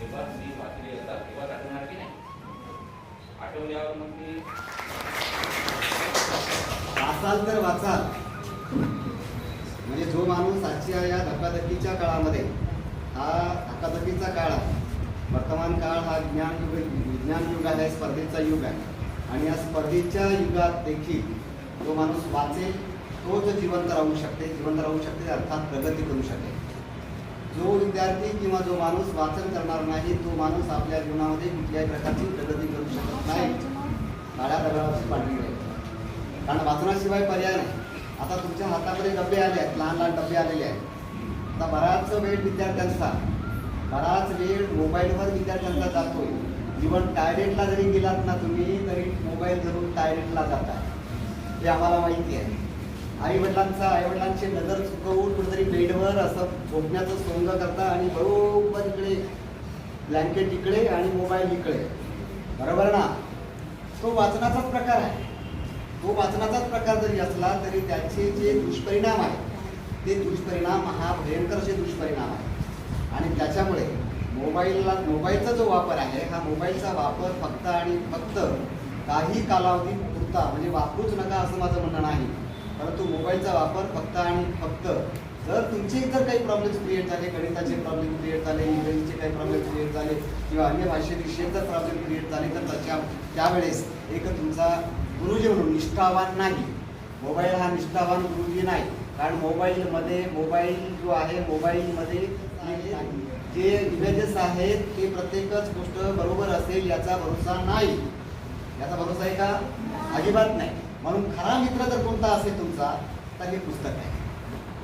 जेव्हा तुम्ही वाचले असतात तेव्हाच आठवणार की नाही? आठवल्यावर मग मी वाचाल तर वाचाल. म्हणजे जो माणूस आजच्या या धकाधकीच्या काळामध्ये हा धकाधकीचा काळ आहे. वर्तमान काळ हा ज्ञान युग विज्ञान युग आहे स्पर्धेचा युग आहे. आणि या स्पर्धेच्या युगात देखील जो माणूस वाचेल तोच जिवंत राहू शकते. जिवंत राहू शकते अर्थात प्रगती करू शकेल. जो विद्यार्थी किंवा जो माणूस वाचन करणार नाही तो माणूस आपल्या जीवनामध्ये कुठल्याही प्रकारची प्रगती करू शकत नाही. काळ्या दगडावरची पाठी आहे. कारण वाचनाशिवाय पर्याय नाही. आता तुमच्या हातामध्ये डबे आले आहेत लहान लहान डबे आलेले आहेत. आता बराच वेळ विद्यार्थ्यांचा बराच वेळ मोबाईलवर विद्यार्थ्यांचा जातोय. इव्हन टायलेटला जरी गेलात ना तुम्ही तरी मोबाईल धरून टायलेटला जाता हे आम्हाला माहिती आहे. आई वडिलांचा आई वडिलांची नजर चुकवून कुठेतरी बेडवर असं झोपण्याचं सोंग करता आणि बरोबर इकडे ब्लँकेट इकडे आणि मोबाईल इकडे. बरोबर ना? तो वाचनाचाच प्रकार आहे. तो वाचनाचाच प्रकार जरी असला तरी त्याचे जे दुष्परिणाम आहेत ते दुष्परिणाम हा भयंकर असे दुष्परिणाम आहे. आणि त्याच्यामुळे मोबाईलला मोबाईलचा जो वापर आहे हा मोबाईलचा वापर फक्त आणि फक्त काही कालावधी पुरता म्हणजे वापरूच नका असं माझं म्हणणं नाही. परंतु मोबाईलचा वापर फक्त आणि फक्त जर तुमचे जर काही प्रॉब्लेम्स क्रिएट झाले गणिताचे प्रॉब्लेम क्रिएट झाले इंग्रजीचे काही प्रॉब्लेम क्रिएट झाले किंवा अन्य भाषेविषयी जर प्रॉब्लेम क्रिएट झाले तर त्याच्या त्यावेळेस एक तुमचा गुरुजी म्हणून निष्ठावान नाही. मोबाईल हा निष्ठावान गुरुजी नाही. कारण मोबाईलमध्ये मोबाईल जो आहे मोबाईलमध्ये जे इमेजेस आहेत ते प्रत्येकच गोष्ट बरोबर असेल याचा भरोसा नाही. याचा भरोसा आहे का? अजिबात नाही. म्हणून खरा मित्र जर कोणता असेल तुमचा तर हे पुस्तक आहे.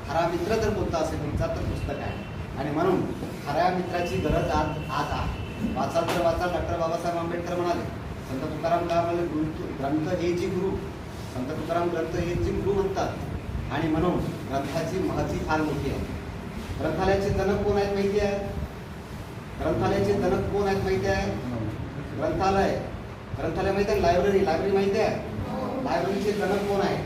खरा मित्र जर कोणता असेल तुमचा तर पुस्तक आहे. आणि म्हणून खऱ्या मित्राची गरज आज आज आहे. वाचाल तर वाचाल डॉक्टर बाबासाहेब आंबेडकर म्हणाले संत तुकाराम काय म्हणाले गुरु ग्रंथ हे जी गुरु. संत तुकाराम ग्रंथ हे जी गुरु म्हणतात. आणि म्हणून ग्रंथाची महती फार मोठी आहे. ग्रंथालयाचे जनक कोण आहेत माहिती आहे? ग्रंथालयाचे जनक कोण आहेत माहिती आहे? ग्रंथालय. ग्रंथालय माहिती आहे? लायब्ररी लायब्ररी माहिती आहे? लायब्ररीचे जनक कोण आहे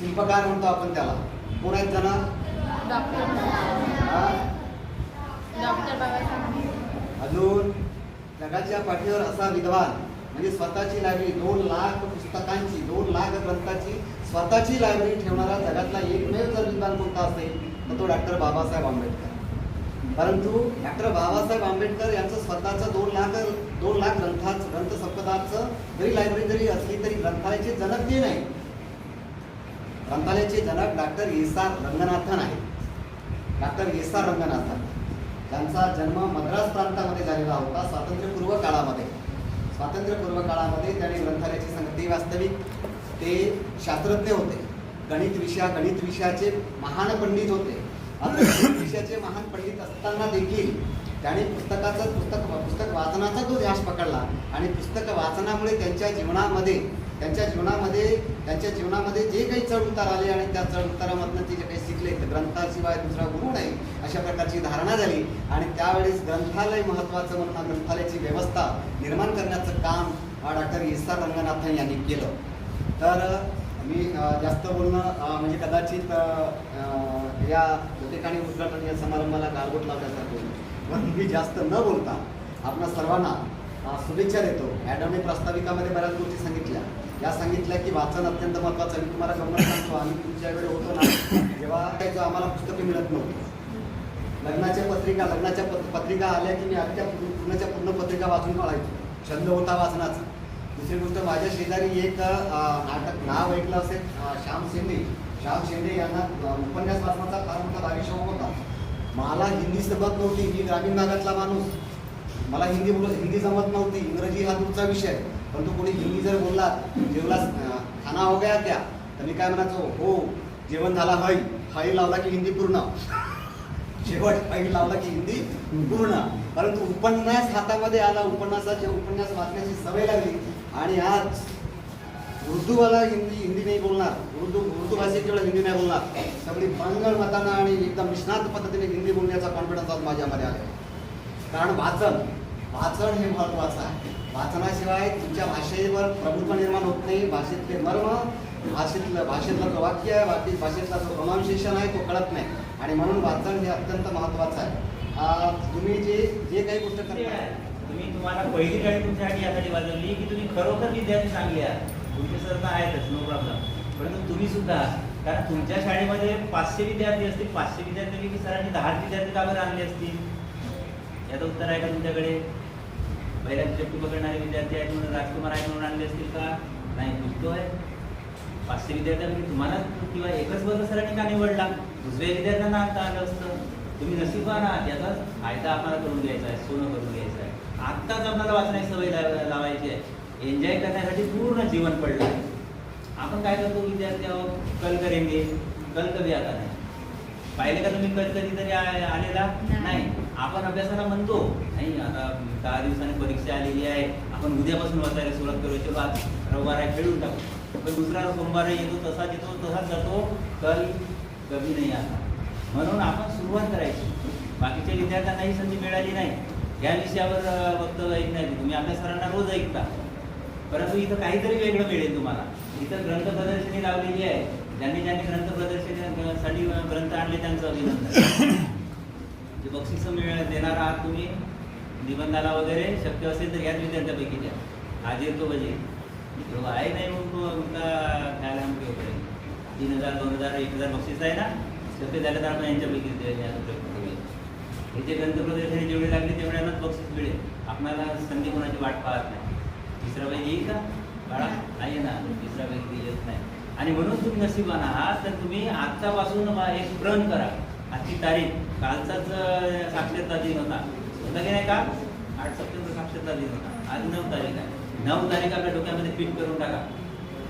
शिल्पकार म्हणतो आपण त्याला. कोण आहेत जनक अजून जगाच्या पाठीवर असा विद्वान म्हणजे स्वतःची लायब्ररी दोन लाख पुस्तकांची दोन लाख ग्रंथाची स्वतःची लायब्ररी ठेवणारा जगातला एकमेव जर विद्वान कोणता असेल तर तो डॉक्टर बाबासाहेब आंबेडकर. परंतु डॉक्टर बाबासाहेब आंबेडकर यांचं स्वतःचं दोन लाख दोन लाख ग्रंथाचं ग्रंथसंपदाचं जरी लायब्ररी जरी असली तरी ग्रंथालयाचे जनक ते नाही. ग्रंथालयाचे जनक डॉक्टर एस आर रंगनाथन आहेत. Doctor S R Ranganathan. त्यांचा जन्म मद्रास प्रांतामध्ये झालेला होता स्वातंत्र्यपूर्व काळामध्ये. स्वातंत्र्यपूर्व काळामध्ये त्यांनी ग्रंथालयाची संगती वास्तविक. ते शास्त्रज्ञ होते. गणित विषया गणित विषयाचे महान पंडित होते. देशाचे विषयाचे महान पंडित असताना देखील त्याने पुस्तकाचं पुस्तक पुस्तक वाचनाचा तो ध्यास पकडला. आणि पुस्तक वाचनामुळे त्यांच्या जीवनामध्ये त्यांच्या जीवनामध्ये त्यांच्या जीवनामध्ये जे काही चढ उतार आले आणि त्या चढ उतारामधनं ते जे काही शिकले ग्रंथाशिवाय दुसरा गुरु नाही अशा प्रकारची धारणा झाली. आणि त्यावेळेस ग्रंथालय महत्त्वाचं म्हणून ग्रंथालयाची व्यवस्था निर्माण करण्याचं काम डॉक्टर एस आर रंगनाथन यांनी केलं. तर मी जास्त बोलणं म्हणजे कदाचित या ठिकाणी उद्घाटन या समारंभाला गारबोट लावण्यासाठी. होईल. पण मी जास्त न बोलता आपणा सर्वांना शुभेच्छा देतो. ॲडमने प्रास्ताविकामध्ये बऱ्याच गोष्टी सांगितल्या. या सांगितल्या की वाचन अत्यंत महत्त्वाचं आहे. मी तुम्हाला गंमत सांगतो. आम्ही तुमच्या वेळी होतो ना जेव्हा त्याचं आम्हाला पुस्तके मिळत नव्हती. लग्नाच्या पत्रिका लग्नाच्या पत्रिका आल्या की मी अख्ख्या पूर्णच्या पूर्ण पत्रिका वाचून काढायचो. छंद होता वाचनाचा. दुसरी गोष्ट माझ्या शेजारी एक नाटक नाव ऐकलं असेल श्याम सिंधी श्याम शेंडे यांना उपन्यास वाचण्याचा फार मोठा भारी शौक होता. मला हिंदी जमत नव्हती मी ग्रामीण भागातला माणूस. मला हिंदी बोल हिंदी जमत नव्हती इंग्रजी हा दूरचा विषय. परंतु कोणी हिंदी जर बोलला जेवला खाना हो गया त्या तर मी काय म्हणायचो हो जेवण झाला हई हई लावला की हिंदी पूर्ण. शेवट फाईल लावला की हिंदी पूर्ण. परंतु उपन्यास हातामध्ये आला उपन्यासाचे उपन्यास वाचण्याची सवय लागली. आणि आज उर्दूवाला हिंदी हिंदी नाही बोलणार उर्दू उर्दू भाषेत जेवढं हिंदी नाही बोलणार सगळी बंगळ मताना आणि एकदम निष्णात पद्धतीने हिंदी बोलण्याचा कॉन्फिडन्स आज माझ्यामध्ये आला कारण वाचन वाचन हे महत्त्वाचं आहे. वाचनाशिवाय तुमच्या भाषेवर प्रभुत्व निर्माण होत नाही. भाषेतले मर्म भाषेतलं भाषेतलं जो वाक्य आहे बाकी भाषेतला जो प्रोनाऊन्सिएशन आहे तो कळत नाही. आणि म्हणून वाचन हे अत्यंत महत्त्वाचं आहे. तुम्ही जे जे काही गोष्ट करताय. तुम्ही तुम्हाला पहिली गाडी तुमच्यासाठी यासाठी वाजवली की तुम्ही खरोखर विद्यार्थी चांगले आहात. तुमचे सर तर आहेतच नो प्रॉब्लेम परंतु तुम्ही सुद्धा कारण तुमच्या शाळेमध्ये पाचशे विद्यार्थी असतील पाचशे विद्यार्थ्यांपैकी सरांनी दहा विद्यार्थी का बरं आणले असतील? याचं उत्तर आहे का तुमच्याकडे? बैलाची चप्पू पकडणारे विद्यार्थी आहेत म्हणून राजकुमार आहेत म्हणून आणले असतील का? नाही पुसतो आहे. पाचशे विद्यार्थ्यांपैकी तुम्हाला किंवा एकच वर्ग सरांनी का निवडला? दुसऱ्या विद्यार्थ्यांना आणता आलं असतं. तुम्ही नशीबवान आहात याचा फायदा आम्हाला करून घ्यायचा आहे सोनं करून घ्यायचं आहे. आत्ताच आपल्याला वाचण्याची सवय लावायची आहे. एन्जॉय करण्यासाठी पूर्ण जीवन पडलं आहे. आपण काय करतो विद्यार्थी आहोत कल करेंगे? कल कधी आता नाही. पाहिले का तुम्ही कल कधीतरी आ- आलेला? नाही. आपण अभ्यासाला म्हणतो नाही आता दहा दिवसांनी परीक्षा आलेली आहे. आपण उद्यापासून वाचायला सुरुवात करू. चलो आज रविवार आहे खेळून टाकू. पण दुसरा सोमवार येतो तसाच येतो तसाच जातो. कल कधी नाही आता. म्हणून आपण सुरुवात करायची. बाकीच्या विद्यार्थ्यांना ही संधी मिळाली नाही. या विषयावर वक्तव्य ऐक नाही तुम्ही आपल्या सरांना रोज ऐकता. परंतु इथं काहीतरी वेगळं मिळेल तुम्हाला. इथं ग्रंथ प्रदर्शनी लावलेली आहे. ज्यांनी ज्यांनी ग्रंथ प्रदर्शनीसाठी ग्रंथ आणले त्यांचं अभिनंदन. जे बक्षीस मिळ देणार आहात तुम्ही निबंधाला वगैरे शक्य असेल तर याच विद्यार्थ्यापैकी द्या. हाजीर तो म्हणजे. बजे आहे नाही मग तुमचा उनका ख्याल हम के तीन हजार दोन हजार एक हजार बक्षीस आहे ना? शक्य झालं तर आपण यांच्यापैकी हे जे ग्रंथ प्रदर्शनी जेवढे लागले तेवढ्यानंच बक्षीस मिळेल. आपल्याला संधी कोणाची वाट पाहत नाही. तिसरा वेळ येईल का? बाळा नाही ना तिसरा व्यक्ती येत नाही. आणि म्हणून तुम्ही नशिबान आहात तर तुम्ही आजच्यापासून एक प्रण करा. आजची तारीख कालचाच साक्षरता दिन होता. होता की नाही का आठ सप्टेंबर साक्षरता दिन होता. आज नऊ तारीख आहे. नऊ तारीख आपल्या डोक्यामध्ये फिट करून टाका.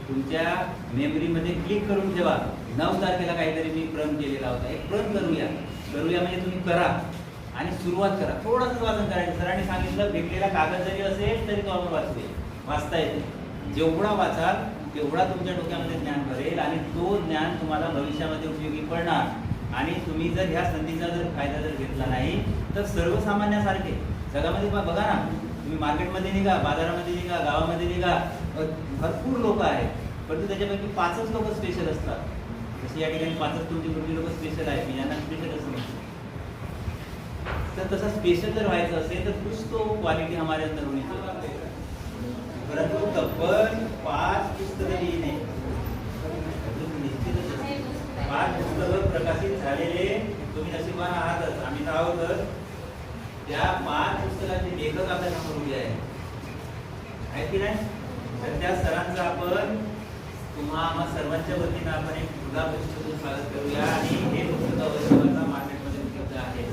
तुमच्या मेमरीमध्ये क्लिक करून ठेवा. नऊ तारखेला काहीतरी मी प्रण केलेला होता. एक प्रण करूया. करूया म्हणजे तुम्ही करा. आणि सुरुवात करा. थोडंसं वाचन करायचं. सरांनी सांगितलं भेटलेला कागद जरी असेल तरी तो आपण वाचूया. वाचता येते. जेवढा वाचाल तेवढा तुमच्या डोक्यामध्ये ज्ञान भरेल आणि तो ज्ञान तुम्हाला भविष्यामध्ये उपयोगी पडणार. आणि तुम्ही जर ह्या संधीचा जर फायदा जर घेतला नाही तर सर्वसामान्यासारखे जगामध्ये बघा ना तुम्ही मार्केटमध्ये निघा बाजारामध्ये निघा गावामध्ये निघा भरपूर लोक आहेत. परंतु त्याच्यापैकी पाचच लोक स्पेशल असतात. जशी या ठिकाणी पाचच तुमची कुठली लोक स्पेशल आहेत मी यांना स्पेशल असं म्हणतो. तर तसा स्पेशल जर व्हायचं असेल तर कुछ तो क्वालिटी हमारे अंदर होनी परंतु तब्बल पाच पुस्तकं लिहिणे निश्चितच पाच पुस्तकं प्रकाशित झालेले तुम्ही नशिबान आहातच आम्ही तर आहोतच त्या पाच पुस्तकाचे लेखक आपल्यासमोर उभे आहे की नाही? सध्या त्या सरांचं आपण तुम्हा आम्हा सर्वांच्या वतीनं आपण एक गुलाब पुस्तक स्वागत करूया. आणि हे पुस्तक अवश्य मार्केटमध्ये उपलब्ध आहे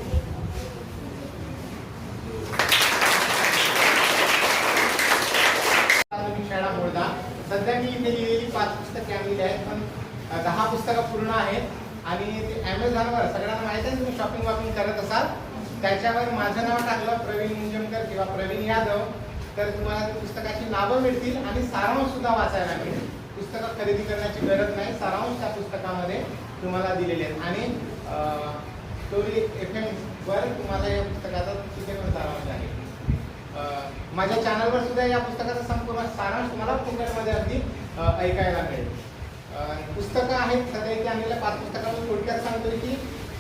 प्राथमिक शाळा मोळदा सध्या मी इथे लिहिलेली पाच पुस्तके आणलेली आहेत पण अ, दहा पुस्तकं पूर्ण आहेत आणि ते ॲमेझॉनवर सगळ्यांना माहिती आहे तुम्ही शॉपिंग वॉपिंग करत असाल. त्याच्यावर माझं नाव टाकलं प्रवीण मुंजमकर किंवा प्रवीण यादव. तर तुम्हाला त्या पुस्तकाची नावं मिळतील आणि सारांश सुद्धा वाचायला मिळेल. पुस्तकं खरेदी करण्याची गरज नाही सारांश त्या पुस्तकामध्ये तुम्हाला दिलेले आहेत. आणि स्टोरी एफ वर तुम्हाला या पुस्तकाचा तिथे पण सारांश आहे. माझ्या चॅनलवर सुद्धा या पुस्तकाचा संपूर्ण सारांश तुम्हाला फुकटमध्ये अगदी ऐकायला मिळेल. पुस्तकं आहेत सध्या इथे आणलेल्या पाच पुस्तकांमध्ये थोडक्यात सांगतो की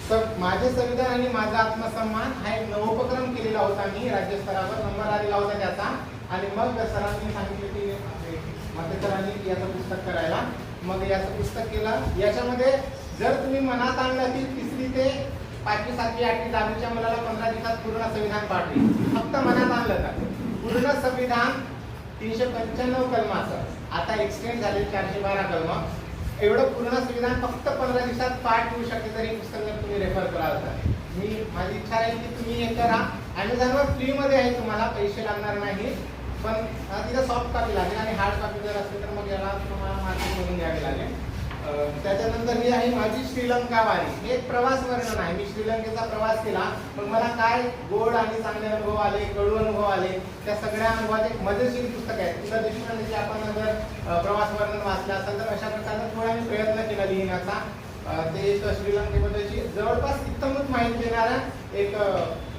स- माझे संविधान आणि माझा आत्मसन्मान हा एक नवोपक्रम केलेला होता मी राज्यस्तरावर नंबर आलेला होता त्याचा. आणि मग सरांनी सांगितलं की आपले मते सरांनी याचं पुस्तक करायला. मग याचं पुस्तक केलं. याच्यामध्ये जर तुम्ही मनात आणलं की तिसरी ते पाचवी सातवी आठवी दहावीच्या मुलाला पंधरा दिवसात पूर्ण संविधान पाठवी फक्त मनात आणलं तर. पूर्ण संविधान तीनशे पंच्याण्णव कलमाचं. आता एक्सटेंड झाले चारशे बारा कलम. एवढं पूर्ण संविधान फक्त पंधरा दिवसात पाठ होऊ शकते तरी पुस्तक तुम्ही रेफर कराल तर. मी माझी इच्छा आहे की तुम्ही हे करा. ॲमेझॉनवर फ्रीमध्ये आहे तुम्हाला पैसे लागणार नाही. पण तिथं सॉफ्ट कॉपी लागेल आणि हार्ड कॉपी जर असेल तर मग याला तुम्हाला मार्केट करून घ्यावी लागेल. त्याच्यानंतर ही आहे माझी श्रीलंका वारी. हे एक प्रवास वर्णन आहे मी श्रीलंकेचा प्रवास केला पण मला काय गोड आणि चांगले अनुभव आले कडू अनुभव आले त्या सगळ्या अनुभवात एक मजेशीर पुस्तक आहे. तुला देशपांडेचे आपण जर प्रवास वर्णन वाचलं असेल तर अशा प्रकारचा थोडा मी प्रयत्न केला लिहिण्याचा. ते एक श्रीलंकेबद्दलची जवळपास इतमच माहिती देणारा एक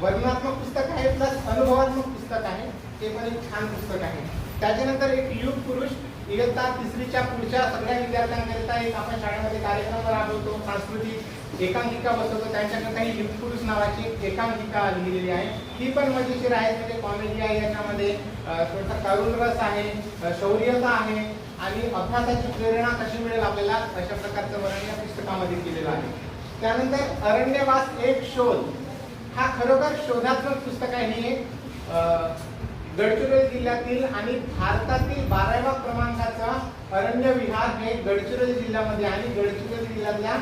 वर्णनात्मक पुस्तक आहे प्लस अनुभवात्मक पुस्तक आहे. ते पण एक छान पुस्तक आहे. त्याच्यानंतर एक युग पुरुष इयत्ता तिसरीच्या पुढच्या सगळ्या विद्यार्थ्यांकरिता एक आपण शाळेमध्ये कार्यक्रम राबवतो सांस्कृतिक एकांकिका बसवतो. त्यांच्याकरता ही हिमपुरुष नावाची एकांकिका लिहिलेली आहे. ती पण मजेशीर आहे. म्हणजे कॉमेडी आहे. याच्यामध्ये थोडंसं थोडासा करुण रस आहे शौर्यता आहे आणि अभ्यासाची प्रेरणा कशी मिळेल आपल्याला अशा प्रकारचं वर्णन या पुस्तकामध्ये केलेलं आहे. त्यानंतर अरण्यवास एक शोध. हा खरोखर शोधात्मक पुस्तक आहे. हे गडचिरोली जिल्ह्यातील आणि भारतातील बाराव्या क्रमांकाचा अरण्य विहार हे गडचिरोली जिल्ह्यामध्ये आणि गडचिरोली जिल्ह्यातल्या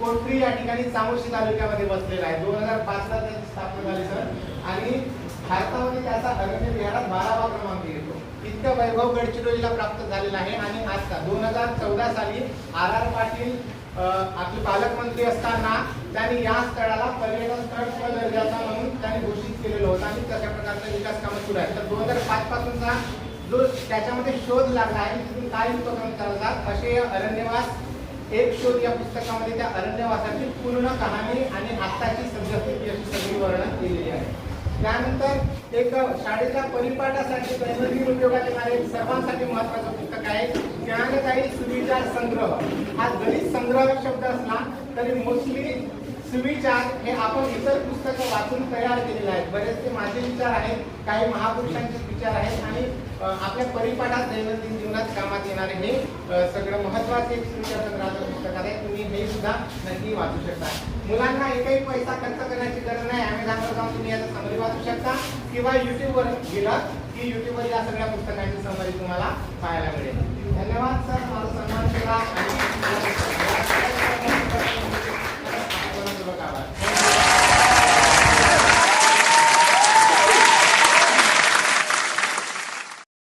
कोटरी या ठिकाणी चामोशी तालुक्यामध्ये बसलेला आहे. दोन हजार पाच ला त्याची स्थापना झाली सर. आणि भारतामध्ये त्याचा अरण्य विहारात बारावा क्रमांक येतो. इतकं वैभव गडचिरोलीला प्राप्त झालेला आहे. आणि आता दोन हजार चौदा साली आर आर पाटील आपले पालकमंत्री असताना त्यांनी या स्थळाला पर्यटन स्थळ दर्जाचा म्हणून त्यांनी घोषित केलेलं होतं आणि तशा प्रकारचा विकास कामं सुरू आहे तर दोन हजार पाच पासूनचा जो त्याच्यामध्ये शोध लागला आहे तिथून काय उपक्रम चालतात असे अरण्यवास एक शोध या पुस्तकामध्ये त्या अरण्यवासाची पूर्ण कहाणी आणि आत्ताची सद्यस्थिती अशी सगळी वर्णन केलेली आहे. त्यानंतर एक शाळेच्या परिपाठासाठी दैनंदिन उपयोगात येणारे सर्वांसाठी महत्वाचं पुस्तक आहे. ज्ञानदायी सुविचार संग्रह. हा जरी संग्रह शब्द असला तरी मोस्टली सुविचार हे आपण इतर पुस्तकं वाचून तयार केलेले आहेत. बरेचसे माझे विचार आहेत काही महापुरुषांचे विचार आहेत आणि आपल्या परिपाठात दैनंदिन जीवनात कामात येणारे हे सगळं महत्त्वाचे सूर्यचंद्राचं पुस्तक आहे तुम्ही हे सुद्धा नक्की वाचू शकता. मुलांना एकही पैसा खर्च करण्याची गरज नाही. अमेझॉनवर जाऊन तुम्ही याचा समरी वाचू शकता. किंवा युट्यूबवर गेलात की युट्यूबवर या सगळ्या पुस्तकांची समरी तुम्हाला पाहायला मिळेल. धन्यवाद सर. माझा सन्मान केला आणि